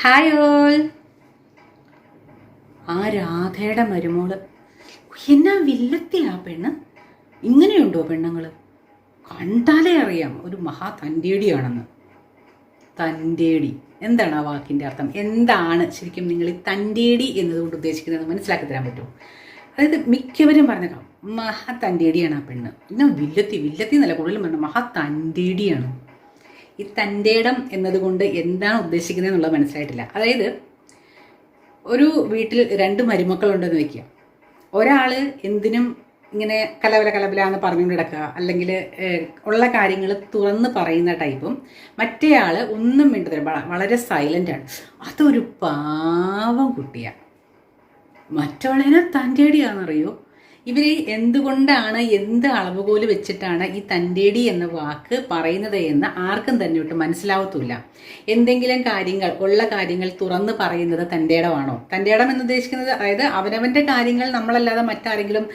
Hi all ആ രാധയുടെ മരുമോൾ. എന്നാ വില്ലത്തിയാ പെണ്ണ്? ഇങ്ങനെയുണ്ടോ പെണ്ണുങ്ങൾ കണ്ടാലേ അറിയാം. ഒരു മഹാ തന്റേടിയാണെന്ന്. തന്റേടി. എന്താണ് ആ വാക്കിന്റെ അർത്ഥം? എന്താണ് ശരിക്കും നിങ്ങൾ ഈ തന്റേടി എന്നതുകൊണ്ട് ഉദ്ദേശിക്കുന്നത്? മനസ്സിലാക്കി തരാൻ പറ്റുമോ? അതായത് മിക്കവരും പറഞ്ഞേക്കാം മഹാ തന്റേടിയാണ് ആ പെണ്ണ്. എന്നാ വില്ലത്തി വില്ലത്തി എന്നല്ല കൂടുതലും പറഞ്ഞു മഹാ തന്റേടിയാണ്. ഈ തന്റെ ഇടം എന്നതുകൊണ്ട് എന്താണ് ഉദ്ദേശിക്കുന്നത് എന്നുള്ളത് മനസ്സിലായിട്ടില്ല. അതായത് ഒരു വീട്ടിൽ രണ്ട് മരുമക്കളുണ്ടെന്ന് വെക്കുക. ഒരാൾ എന്തിനും ഇങ്ങനെ കലവല കലബല എന്ന് പറഞ്ഞുകൊണ്ട് കിടക്കുക അല്ലെങ്കിൽ ഉള്ള കാര്യങ്ങൾ തുറന്ന് പറയുന്ന ടൈപ്പും മറ്റേയാൾ ഒന്നും മിണ്ടത്തില്ല. വളരെ സൈലന്റാണ് അതൊരു പാവം കുട്ടിയാണ് മറ്റവളേനെ തന്റേടിയാണെന്നറിയോ ഇവർ എന്തുകൊണ്ടാണ് എന്ത് അളവുകോൽ വെച്ചിട്ടാണ് ഈ തന്റെടി എന്ന വാക്ക് പറയുന്നത് എന്ന് ആർക്കും തന്നെ ഒട്ട് മനസ്സിലാവത്തില്ല. എന്തെങ്കിലും കാര്യങ്ങൾ ഉള്ള കാര്യങ്ങൾ തുറന്ന് പറയുന്നത് തന്റെ ഇടമാണോ തന്റെ ഇടം എന്ന് ഉദ്ദേശിക്കുന്നത് അതായത് അവനവന്റെ കാര്യങ്ങൾ നമ്മളല്ലാതെ മറ്റാരെങ്കിലും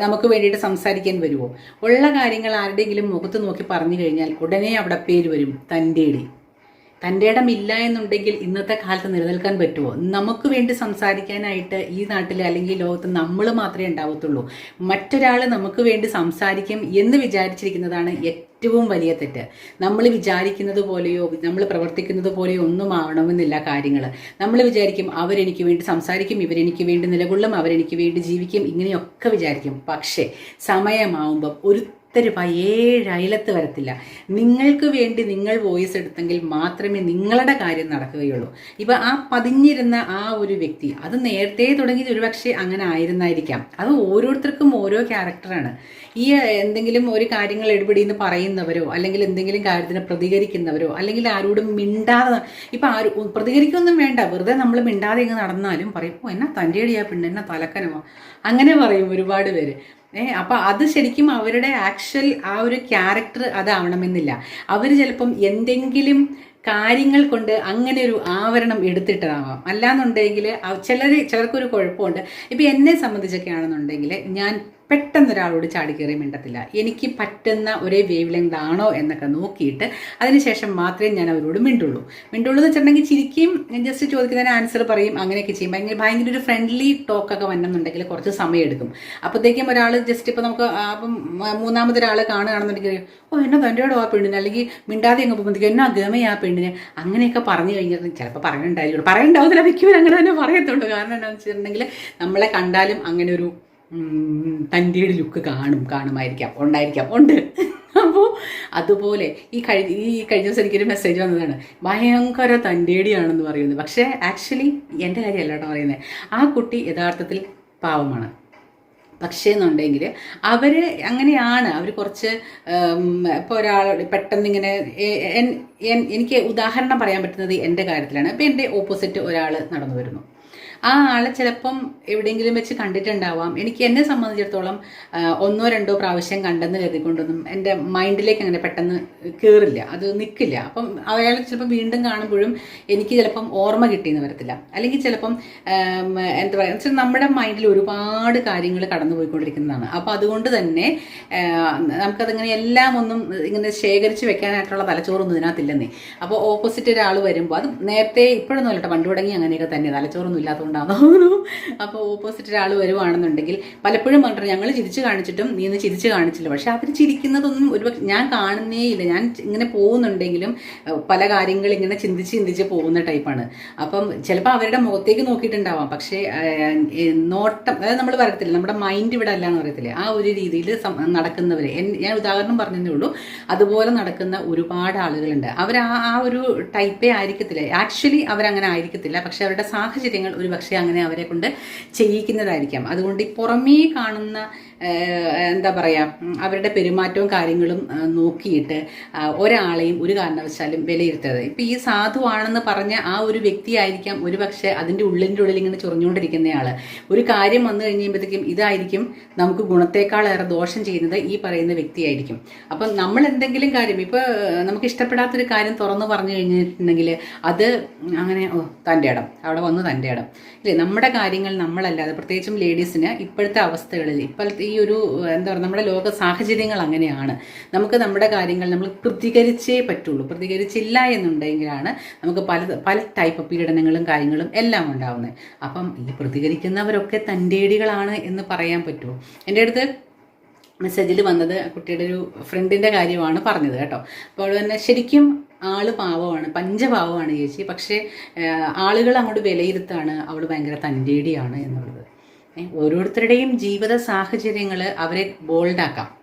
നമുക്ക് വേണ്ടിയിട്ട് സംസാരിക്കാൻ വരുമോ ഉള്ള കാര്യങ്ങൾ ആരുടെയെങ്കിലും മുഖത്ത് നോക്കി പറഞ്ഞു കഴിഞ്ഞാൽ ഉടനെ അവിടെ പേര് വരും തന്റേടി. തന്റെ ഇടം ഇല്ല എന്നുണ്ടെങ്കിൽ ഇന്നത്തെ കാലത്ത് നിലനിൽക്കാൻ പറ്റുമോ? നമുക്ക് വേണ്ടി സംസാരിക്കാനായിട്ട് ഈ നാട്ടിൽ അല്ലെങ്കിൽ ലോകത്ത് നമ്മൾ മാത്രമേ ഉണ്ടാവത്തുള്ളൂ. മറ്റൊരാൾ നമുക്ക് വേണ്ടി സംസാരിക്കും എന്ന് വിചാരിച്ചിരിക്കുന്നതാണ് ഏറ്റവും വലിയ തെറ്റ്. നമ്മൾ വിചാരിക്കുന്നത് പോലെയോ നമ്മൾ പ്രവർത്തിക്കുന്നത് പോലെയോ ഒന്നും ആവണമെന്നില്ല കാര്യങ്ങൾ നമ്മൾ വിചാരിക്കും അവരെനിക്ക് വേണ്ടി സംസാരിക്കും ഇവരെനിക്ക് വേണ്ടി നിലകൊള്ളും അവരെനിക്ക് വേണ്ടി ജീവിക്കും ഇങ്ങനെയൊക്കെ വിചാരിക്കും. പക്ഷേ സമയമാവുമ്പം ഒരു ഒത്തരുപ ഏഴയലത്ത് വരത്തില്ല. നിങ്ങൾക്ക് വേണ്ടി നിങ്ങൾ വോയിസ് എടുത്തെങ്കിൽ മാത്രമേ നിങ്ങളുടെ കാര്യം നടക്കുകയുള്ളൂ. ഇപ്പം ആ പതിഞ്ഞിരുന്ന ആ ഒരു വ്യക്തി അത് നേരത്തെ തുടങ്ങിയത് ഒരുപക്ഷെ അങ്ങനെ ആയിരുന്നായിരിക്കാം. അത് ഓരോരുത്തർക്കും ഓരോ ക്യാരക്ടറാണ് ഈ എന്തെങ്കിലും ഒരു കാര്യങ്ങൾ എടുപിടിന്ന് പറയുന്നവരോ അല്ലെങ്കിൽ എന്തെങ്കിലും കാര്യത്തിന് പ്രതികരിക്കുന്നവരോ അല്ലെങ്കിൽ ആരോടും മിണ്ടാതെ ഇപ്പം ആരും പ്രതികരിക്കൊന്നും വേണ്ട. വെറുതെ നമ്മൾ മിണ്ടാതെ ഇങ്ങ് നടന്നാലും പറയും ഓ എന്നാ തന്റെ അടിയാ പിന്നെ എന്നാ തലക്കനമോ അങ്ങനെ പറയും ഒരുപാട് പേര്. ഏ അപ്പൊ അത് ശരിക്കും അവരുടെ ആക്ച്വൽ ആ ഒരു ക്യാരക്ടർ അതാവണമെന്നില്ല. അവർ ചിലപ്പം എന്തെങ്കിലും കാര്യങ്ങൾ കൊണ്ട് അങ്ങനെ ഒരു ആവരണം എടുത്തിട്ടതാവാം. അല്ലാന്നുണ്ടെങ്കിൽ ചിലർ ചിലർക്കൊരു കുഴപ്പമുണ്ട്. ഇപ്പം എന്നെ സംബന്ധിച്ചൊക്കെ ആണെന്നുണ്ടെങ്കിൽ ഞാൻ പെട്ടെന്ന് ഒരാളോട് ചാടിക്കയറി മിണ്ടത്തില്ല. എനിക്ക് പറ്റുന്ന ഒരേ വേവ് ലെങ്ത് ആണോ എന്നൊക്കെ നോക്കിയിട്ട് അതിനുശേഷം മാത്രമേ ഞാൻ അവരോട് മിണ്ടുള്ളൂ. മിണ്ടുള്ളൂ എന്ന് വെച്ചിട്ടുണ്ടെങ്കിൽ ചിരിക്കും ജസ്റ്റ് ചോദിക്കുന്നതിന് ആൻസർ പറയും അങ്ങനെയൊക്കെ ചെയ്യും. ഭയങ്കര ഭയങ്കര ഒരു ഫ്രണ്ട്ലി ടോക്കൊക്കെ വന്നെന്നുണ്ടെങ്കിൽ കുറച്ച് സമയം എടുക്കും. അപ്പോഴത്തേക്കും ഒരാൾ ജസ്റ്റ് ഇപ്പോൾ നമുക്ക് അപ്പം മൂന്നാമതൊരാൾ കാണുകയാണെന്നുണ്ടെങ്കിൽ ഓ എന്നാ തന്റെ ആ പെണ്ണിന്? അല്ലെങ്കിൽ മിണ്ടാതെ അങ്ങ് പോകുമ്പോഴത്തേക്കും എന്നാ ഗമയാ ആ പെണ്ണിന്? അങ്ങനെയൊക്കെ പറഞ്ഞു കഴിഞ്ഞാൽ ചിലപ്പോൾ പറയണ്ടായിരിക്കും പറയണ്ടാവത്തില്ല മിക്കവരും അങ്ങനെ തന്നെ പറയത്തുള്ളൂ. കാരണം എന്താണെന്ന് വെച്ചിട്ടുണ്ടെങ്കിൽ നമ്മളെ കണ്ടാലും അങ്ങനെ ഒരു തന്റെ ലുക്ക് കാണും കാണുമായിരിക്കാം. ഉണ്ടായിരിക്കാം. ഉണ്ട്. അപ്പോൾ അതുപോലെ ഈ കഴിഞ്ഞ ഈ കഴിഞ്ഞ ദിവസം എനിക്കൊരു മെസ്സേജ് വന്നതാണ്. ഭയങ്കര തന്റേടിയാണെന്ന് പറയുന്നത് പക്ഷേ ആക്ച്വലി എന്റെ കാര്യമല്ല കേട്ടോ പറയുന്നത് ആ കുട്ടി യഥാർത്ഥത്തിൽ പാവമാണ്. പക്ഷേ എന്നുണ്ടെങ്കിൽ അവർ അങ്ങനെയാണ്. അവർ കുറച്ച് ഇപ്പോൾ ഒരാൾ പെട്ടെന്ന് ഇങ്ങനെ എനിക്ക് ഉദാഹരണം പറയാൻ പറ്റുന്നത് എന്റെ കാര്യത്തിലാണ്. ഇപ്പോൾ എന്റെ ഓപ്പോസിറ്റ് ഒരാൾ നടന്നു വരുന്നു. ആ ആളെ ചിലപ്പം എവിടെയെങ്കിലും വെച്ച് കണ്ടിട്ടുണ്ടാവാം. എനിക്ക് എന്നെ സംബന്ധിച്ചിടത്തോളം ഒന്നോ രണ്ടോ പ്രാവശ്യം കണ്ടെന്ന് കരുതിക്കൊണ്ടൊന്നും എന്റെ മൈൻഡിലേക്ക് അങ്ങനെ പെട്ടെന്ന് കയറില്ല അത് നിൽക്കില്ല അപ്പം അയാൾ ചിലപ്പം വീണ്ടും കാണുമ്പോഴും എനിക്ക് ചിലപ്പം ഓർമ്മ കിട്ടിയെന്ന് വരത്തില്ല. അല്ലെങ്കിൽ ചിലപ്പം എന്താ പറയുക വെച്ചാൽ നമ്മുടെ മൈൻഡിൽ ഒരുപാട് കാര്യങ്ങൾ കടന്നു പോയിക്കൊണ്ടിരിക്കുന്നതാണ് അപ്പോൾ അതുകൊണ്ട് തന്നെ നമുക്കതിങ്ങനെ എല്ലാം ഒന്നും ഇങ്ങനെ ശേഖരിച്ച് വെക്കാനായിട്ടുള്ള തലച്ചോറൊന്നും ഇതിനകത്തില്ലെന്നേ. അപ്പോൾ ഓപ്പോസിറ്റ് ഒരാൾ വരുമ്പോൾ അത് നേരത്തെ ഇപ്പോഴൊന്നും അല്ലട്ടോ പണ്ട് തുടങ്ങി അങ്ങനെയൊക്കെ തന്നെ. തലച്ചോറൊന്നും തോന്നുന്നു അപ്പോൾ ഓപ്പോസിറ്റ് ഒരാൾ വരുവാണെന്നുണ്ടെങ്കിൽ പലപ്പോഴും പറഞ്ഞിട്ട് ഞങ്ങൾ ചിരിച്ചു കാണിച്ചിട്ടും നീ ഒന്ന് ചിരിച്ചു കാണിച്ചില്ല. പക്ഷെ അവർ ചിരിക്കുന്നതൊന്നും ഒരു ഞാൻ കാണുന്നേയില്ല. ഞാൻ ഇങ്ങനെ പോകുന്നുണ്ടെങ്കിലും പല കാര്യങ്ങൾ ഇങ്ങനെ ചിന്തിച്ച് ചിന്തിച്ച് പോകുന്ന ടൈപ്പാണ്. അപ്പം ചിലപ്പോൾ അവരുടെ മുഖത്തേക്ക് നോക്കിയിട്ടുണ്ടാവാം. പക്ഷേ നോട്ടം അതായത് നമ്മൾ പറയത്തില്ല നമ്മുടെ മൈൻഡ് ഇവിടെ അല്ല എന്ന് പറയത്തില്ലേ? ആ ഒരു രീതിയിൽ നടക്കുന്നവർ ഞാൻ ഉദാഹരണം പറഞ്ഞതേ ഉള്ളൂ. അതുപോലെ നടക്കുന്ന ഒരുപാട് ആളുകളുണ്ട്. അവർ ആ ആ ഒരു ടൈപ്പേ ആയിരിക്കത്തില്ല. ആക്ച്വലി അവരങ്ങനെ ആയിരിക്കത്തില്ല. പക്ഷെ അവരുടെ സാഹചര്യങ്ങൾ ഒരു പക്ഷേ അങ്ങനെ അവരെ കൊണ്ട് ചെയ്യിക്കുന്നതായിരിക്കാം. അതുകൊണ്ട് ഈ പുറമേ കാണുന്ന എന്താ പറയുക അവരുടെ പെരുമാറ്റവും കാര്യങ്ങളും നോക്കിയിട്ട് ഒരാളെയും ഒരു കാരണവശാലും വിലയിരുത്തരുത് ഇപ്പം ഈ സാധുവാണെന്ന് പറഞ്ഞ ആ ഒരു വ്യക്തിയായിരിക്കാം ഒരു പക്ഷേ അതിന്റെ ഉള്ളിന്റെ ഉള്ളിൽ ഇങ്ങനെ ചൊറിഞ്ഞുകൊണ്ടിരിക്കുന്നയാൾ ഒരു കാര്യം വന്നു കഴിയുമ്പോഴത്തേക്കും ഇതായിരിക്കും നമുക്ക് ഗുണത്തേക്കാളേറെ ദോഷം ചെയ്യുന്നത് ഈ പറയുന്ന വ്യക്തിയായിരിക്കും. അപ്പം നമ്മൾ എന്തെങ്കിലും കാര്യം ഇപ്പോൾ നമുക്ക് ഇഷ്ടപ്പെടാത്തൊരു കാര്യം തുറന്നു പറഞ്ഞു കഴിഞ്ഞിട്ടുണ്ടെങ്കിൽ അത് അങ്ങനെ ഓ തന്റെ ഇടം. അവിടെ വന്ന് തന്റെ ഇടം. ഇല്ലേ? നമ്മുടെ കാര്യങ്ങൾ നമ്മളല്ലാതെ പ്രത്യേകിച്ചും ലേഡീസിന് ഇപ്പോഴത്തെ അവസ്ഥകളിൽ ഇപ്പോഴത്തെ ഈ ഒരു എന്താ പറയുക നമ്മുടെ ലോക സാഹചര്യങ്ങൾ അങ്ങനെയാണ്. നമുക്ക് നമ്മുടെ കാര്യങ്ങൾ നമ്മൾ പ്രതികരിച്ചേ പറ്റുള്ളൂ. പ്രതികരിച്ചില്ല എന്നുണ്ടെങ്കിലാണ് നമുക്ക് പല പല ടൈപ്പ് പീഡനങ്ങളും കാര്യങ്ങളും എല്ലാം ഉണ്ടാവുന്നത്. അപ്പം ഈ പ്രതികരിക്കുന്നവരൊക്കെ തന്റെടികളാണ് എന്ന് പറയാൻ പറ്റുമോ? എന്റെ അടുത്ത് മെസ്സേജിൽ വന്നത് കുട്ടിയുടെ ഒരു ഫ്രണ്ടിന്റെ കാര്യമാണ് പറഞ്ഞത് കേട്ടോ. അപ്പോൾ തന്നെ ശരിക്കും ആൾ പാവമാണ് പഞ്ചപാവമാണ് ചേച്ചി. പക്ഷേ ആളുകൾ അങ്ങോട്ട് വിലയിരുത്താണ് അവൾ ഭയങ്കര തന്റെടിയാണ് എന്നുള്ളത്. ഓരോരുത്തരുടെയും ജീവിത സാഹചര്യങ്ങൾ അവരെ ബോൾഡാക്കാം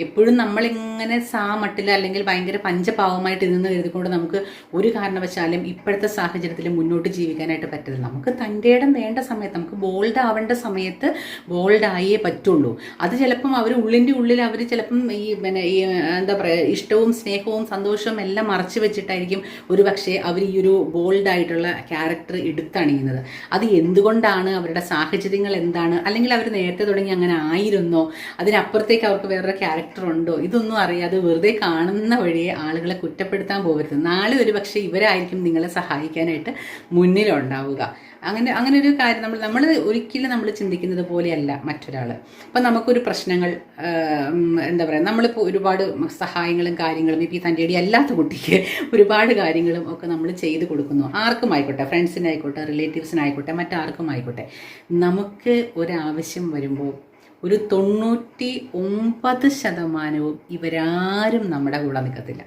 എപ്പോഴും നമ്മളിങ്ങനെ സാ മട്ടിൽ അല്ലെങ്കിൽ ഭയങ്കര പഞ്ചപാവമായിട്ട് ഇരുന്ന് കരുതിക്കൊണ്ട് നമുക്ക് ഒരു കാരണവശാലും ഇപ്പോഴത്തെ സാഹചര്യത്തിൽ മുന്നോട്ട് ജീവിക്കാനായിട്ട് പറ്റില്ല നമുക്ക് തന്റെ ഇടം വേണ്ട സമയത്ത് നമുക്ക് ബോൾഡ് ആവേണ്ട സമയത്ത് ബോൾഡ് ആയേ പറ്റുള്ളൂ. അത് ചിലപ്പം അവർ ഉള്ളിന്റെ ഉള്ളിൽ അവർ ചിലപ്പം ഈ പിന്നെ ഈ എന്താ പറയുക ഇഷ്ടവും സ്നേഹവും സന്തോഷവും എല്ലാം മറച്ചു വെച്ചിട്ടായിരിക്കും ഒരു പക്ഷേ അവർ ഈ ഒരു ബോൾഡ് ആയിട്ടുള്ള ക്യാരക്ടർ എടുത്തണിയുന്നത്. അത് എന്തുകൊണ്ടാണ് അവരുടെ സാഹചര്യങ്ങൾ എന്താണ്? അല്ലെങ്കിൽ അവർ നേരത്തെ തുടങ്ങി അങ്ങനെ ആയിരുന്നോ? അതിനപ്പുറത്തേക്ക് അവർക്ക് വേറൊരു ക്യാരക്ടർ ഉണ്ടോ ഇതൊന്നും അറിയാതെ വെറുതെ കാണുന്ന വഴിയെ ആളുകളെ കുറ്റപ്പെടുത്താൻ പോകരുത്. നാളെ ഒരു പക്ഷേ ഇവരായിരിക്കും നിങ്ങളെ സഹായിക്കാനായിട്ട് മുന്നിലുണ്ടാവുക. അങ്ങനെ അങ്ങനെ ഒരു കാര്യം നമ്മൾ നമ്മൾ ഒരിക്കലും നമ്മൾ ചിന്തിക്കുന്നത് പോലെയല്ല മറ്റൊരാൾ അപ്പം നമുക്കൊരു പ്രശ്നങ്ങൾ എന്താ പറയുക നമ്മളിപ്പോൾ ഒരുപാട് സഹായങ്ങളും കാര്യങ്ങളും ഇപ്പോൾ ഈ തന്റെ ഇടി അല്ലാത്ത കുട്ടിക്ക് ഒരുപാട് കാര്യങ്ങളും ഒക്കെ നമ്മൾ ചെയ്ത് കൊടുക്കുന്നു. ആർക്കും ആയിക്കോട്ടെ ഫ്രണ്ട്സിനായിക്കോട്ടെ റിലേറ്റീവ്സിനായിക്കോട്ടെ മറ്റാർക്കും ആയിക്കോട്ടെ. നമുക്ക് ഒരാവശ്യം വരുമ്പോൾ ഒരു തൊണ്ണൂറ്റി ഒമ്പത് ശതമാനവും ഇവരാരും നമ്മുടെ കൂടെ നിൽക്കത്തില്ല.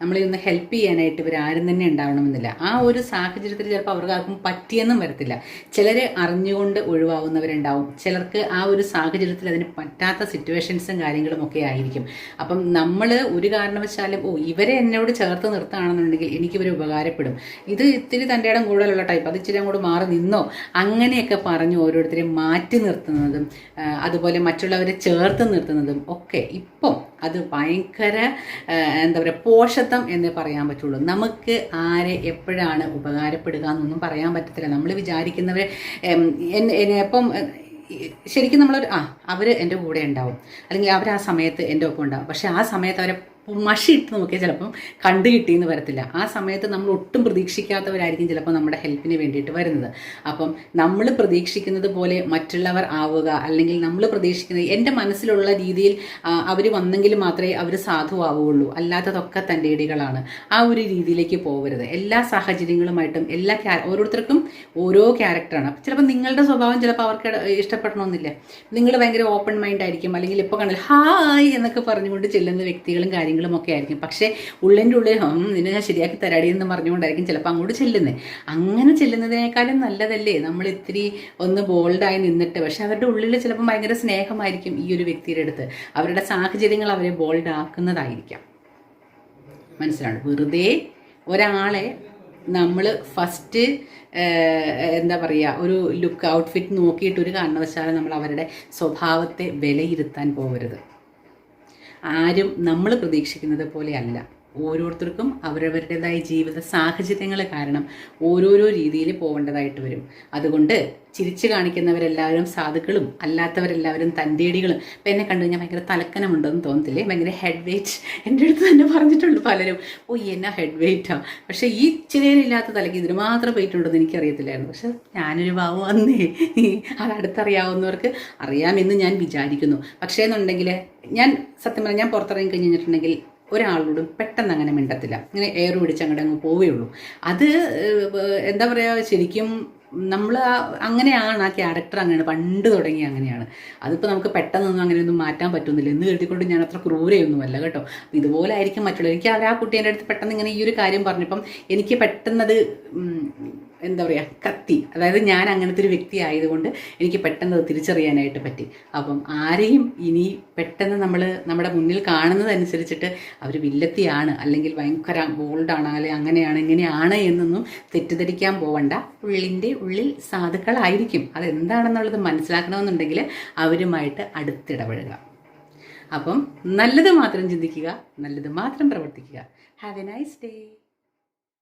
നമ്മളിന്ന് ഹെൽപ്പ് ചെയ്യാനായിട്ട് ഇവർ ഇവരാരും തന്നെ ഉണ്ടാവണമെന്നില്ല. ആ ഒരു സാഹചര്യത്തിൽ ചിലപ്പോൾ അവർക്ക് ആർക്കും പറ്റിയെന്നും വരത്തില്ല. ചിലർ അറിഞ്ഞുകൊണ്ട് ഒഴിവാകുന്നവരുണ്ടാവും ചിലർക്ക് ആ ഒരു സാഹചര്യത്തിൽ അതിന് പറ്റാത്ത സിറ്റുവേഷൻസും കാര്യങ്ങളും ഒക്കെ ആയിരിക്കും. അപ്പം നമ്മൾ ഒരു കാരണവശാലും ഓ ഇവരെ എന്നോട് ചേർത്ത് നിർത്തുകയാണെന്നുണ്ടെങ്കിൽ എനിക്കിവർ ഉപകാരപ്പെടും. ഇത് ഇത്തിരി തന്റെ ഇടം കൂടുതലുള്ള ടൈപ്പ് അത് ഇച്ചിരി അങ്ങോട്ട് മാറി നിന്നോ? അങ്ങനെയൊക്കെ പറഞ്ഞ് ഓരോരുത്തരെയും മാറ്റി നിർത്തുന്നതും അതുപോലെ മറ്റുള്ളവരെ ചേർത്ത് നിർത്തുന്നതും ഒക്കെ. ഇപ്പം അത് ഭയങ്കര എന്താ പറയുക പോഷത്വം എന്നേ പറയാൻ പറ്റുള്ളൂ. നമുക്ക് ആരെ എപ്പോഴാണ് ഉപകാരപ്പെടുക എന്നൊന്നും പറയാൻ പറ്റത്തില്ല. നമ്മൾ വിചാരിക്കുന്നവർ ഇപ്പം ശരിക്കും നമ്മളൊരു ആ അവർ എന്റെ കൂടെ ഉണ്ടാവും. അല്ലെങ്കിൽ അവർ ആ സമയത്ത് എന്റെ ഒപ്പം ഉണ്ടാവും. പക്ഷെ ആ സമയത്ത് അവരെ മഷി ഇട്ട് നോക്കിയാൽ ചിലപ്പം കണ്ടു കിട്ടിയെന്ന് വരത്തില്ല. ആ സമയത്ത് നമ്മൾ ഒട്ടും പ്രതീക്ഷിക്കാത്തവരായിരിക്കും ചിലപ്പോൾ നമ്മുടെ ഹെൽപ്പിന് വേണ്ടിയിട്ട് വരുന്നത്. അപ്പം നമ്മൾ പ്രതീക്ഷിക്കുന്നത് പോലെ മറ്റുള്ളവർ ആവുക അല്ലെങ്കിൽ നമ്മൾ പ്രതീക്ഷിക്കുന്നത് എന്റെ മനസ്സിലുള്ള രീതിയിൽ അവർ വന്നെങ്കിൽ മാത്രമേ അവർ സാധുവാവുകയുള്ളൂ. അല്ലാത്തതൊക്കെ തന്റെ ഇടികളാണ്. ആ ഒരു രീതിയിലേക്ക് പോകരുത് എല്ലാ സാഹചര്യങ്ങളുമായിട്ടും എല്ലാ ഓരോരുത്തർക്കും ഓരോ ക്യാരക്ടറാണ്. ചിലപ്പോൾ നിങ്ങളുടെ സ്വഭാവം ചിലപ്പോൾ അവർക്ക് ഇഷ്ടപ്പെടണമെന്നില്ല. നിങ്ങൾ ഭയങ്കര ഓപ്പൺ മൈൻഡ് ആയിരിക്കും അല്ലെങ്കിൽ ഇപ്പോൾ കണ്ടാൽ ഹായ് എന്നൊക്കെ പറഞ്ഞുകൊണ്ട് ചെല്ലുന്ന വ്യക്തികളും കാര്യങ്ങളും ഒക്കെ ആയിരിക്കും. പക്ഷേ ഉള്ളിന്റെ ഉള്ളിൽ നിന്നെ ഞാൻ ശരിയാക്കി തരാടി എന്ന് പറഞ്ഞുകൊണ്ടായിരിക്കും ചിലപ്പോൾ അങ്ങോട്ട് ചെല്ലുന്നത് അങ്ങനെ ചെല്ലുന്നതിനേക്കാളും നല്ലതല്ലേ? നമ്മൾ ഇത്തിരി ഒന്ന് ബോൾഡായി നിന്നിട്ട്. പക്ഷെ അവരുടെ ഉള്ളിൽ ചിലപ്പോൾ ഭയങ്കര സ്നേഹമായിരിക്കും ഈ ഒരു വ്യക്തിയുടെ അടുത്ത്. അവരുടെ സാഹചര്യങ്ങൾ അവരെ ബോൾഡ് ആക്കുന്നതായിരിക്കാം. മനസ്സിലാണ് വെറുതെ ഒരാളെ നമ്മൾ ഫസ്റ്റ് എന്താ പറയുക ഒരു ലുക്ക് ഔട്ട്ഫിറ്റ് നോക്കിയിട്ട് ഒരു കാരണവശാലും നമ്മൾ അവരുടെ സ്വഭാവത്തെ വിലയിരുത്താൻ പോകരുത് ആരും നമ്മൾ പ്രതീക്ഷിക്കുന്നത് പോലെയല്ല. ഓരോരുത്തർക്കും അവരവരുടേതായ ജീവിത സാഹചര്യങ്ങൾ കാരണം ഓരോരോ രീതിയിൽ പോകേണ്ടതായിട്ട് വരും. അതുകൊണ്ട് ചിരിച്ചു കാണിക്കുന്നവരെല്ലാവരും സാധുക്കളും അല്ലാത്തവരെല്ലാവരും തന്റെടികളും. ഇപ്പം എന്നെ കണ്ടു കഴിഞ്ഞാൽ ഭയങ്കര തലക്കനമുണ്ടെന്ന് തോന്നത്തില്ലേ? ഭയങ്കര ഹെഡ് വെയിറ്റ് എന്റെ അടുത്ത് തന്നെ പറഞ്ഞിട്ടുള്ളൂ പലരും ഓ എന്നാ ഹെഡ് വെയിറ്റാ പക്ഷേ ഈ ചിലയിലില്ലാത്ത തലയ്ക്ക് ഇതിന് മാത്രം വെയിറ്റ് ഉണ്ടെന്ന് എനിക്കറിയത്തില്ലായിരുന്നു. പക്ഷെ ഞാനൊരു ഭാവം വന്നേ. അത് അടുത്തറിയാവുന്നവർക്ക് അറിയാമെന്ന് ഞാൻ വിചാരിക്കുന്നു. പക്ഷേ എന്നുണ്ടെങ്കിൽ ഞാൻ സത്യം പറഞ്ഞാൽ ഞാൻ പുറത്തിറങ്ങി കഴിഞ്ഞിട്ടുണ്ടെങ്കിൽ ഒരാളോടും പെട്ടെന്ന് അങ്ങനെ മിണ്ടത്തില്ല. ഇങ്ങനെ എയർ പിടിച്ച് അങ്ങോട്ട് അങ്ങ് പോവുകയുള്ളൂ. അത് എന്താ പറയുക ശരിക്കും നമ്മൾ അങ്ങനെയാണ് ആ ക്യാരക്ടർ അങ്ങനെയാണ്. പണ്ട് തുടങ്ങി അങ്ങനെയാണ്. അതിപ്പോൾ നമുക്ക് പെട്ടെന്നൊന്നും അങ്ങനെയൊന്നും മാറ്റാൻ പറ്റുന്നില്ല. എന്ന് കരുതിക്കൊണ്ട് ഞാൻ അത്ര ക്രൂരയൊന്നുമല്ല കേട്ടോ. ഇതുപോലെ ആയിരിക്കും മറ്റുള്ളവർ. എനിക്ക് അവർ ആ കുട്ടീന്റെ അടുത്ത് പെട്ടെന്ന് ഇങ്ങനെ ഈ ഒരു കാര്യം പറഞ്ഞപ്പം എനിക്ക് പെട്ടെന്നത് എന്താ പറയുക കത്തി. അതായത് ഞാൻ അങ്ങനത്തെ ഒരു വ്യക്തി ആയതുകൊണ്ട് എനിക്ക് പെട്ടെന്ന് തിരിച്ചറിയാനായിട്ട് പറ്റി. അപ്പം ആരെയും ഇനി പെട്ടെന്ന് നമ്മൾ നമ്മുടെ മുന്നിൽ കാണുന്നതനുസരിച്ചിട്ട് അവർ വില്ലത്തിയാണ് അല്ലെങ്കിൽ ഭയങ്കര ബോൾഡാണ് അല്ലെങ്കിൽ അങ്ങനെയാണ് ഇങ്ങനെയാണ് എന്നൊന്നും തെറ്റിദ്ധരിക്കാൻ പോവണ്ട. ഉള്ളിന്റെ ഉള്ളിൽ സാധുക്കളായിരിക്കും. അതെന്താണെന്നുള്ളത് മനസ്സിലാക്കണമെന്നുണ്ടെങ്കിൽ അവരുമായിട്ട് അടുത്തിടപഴകുക. അപ്പം നല്ലത് മാത്രം ചിന്തിക്കുക നല്ലത് മാത്രം പ്രവർത്തിക്കുക. Have A nice day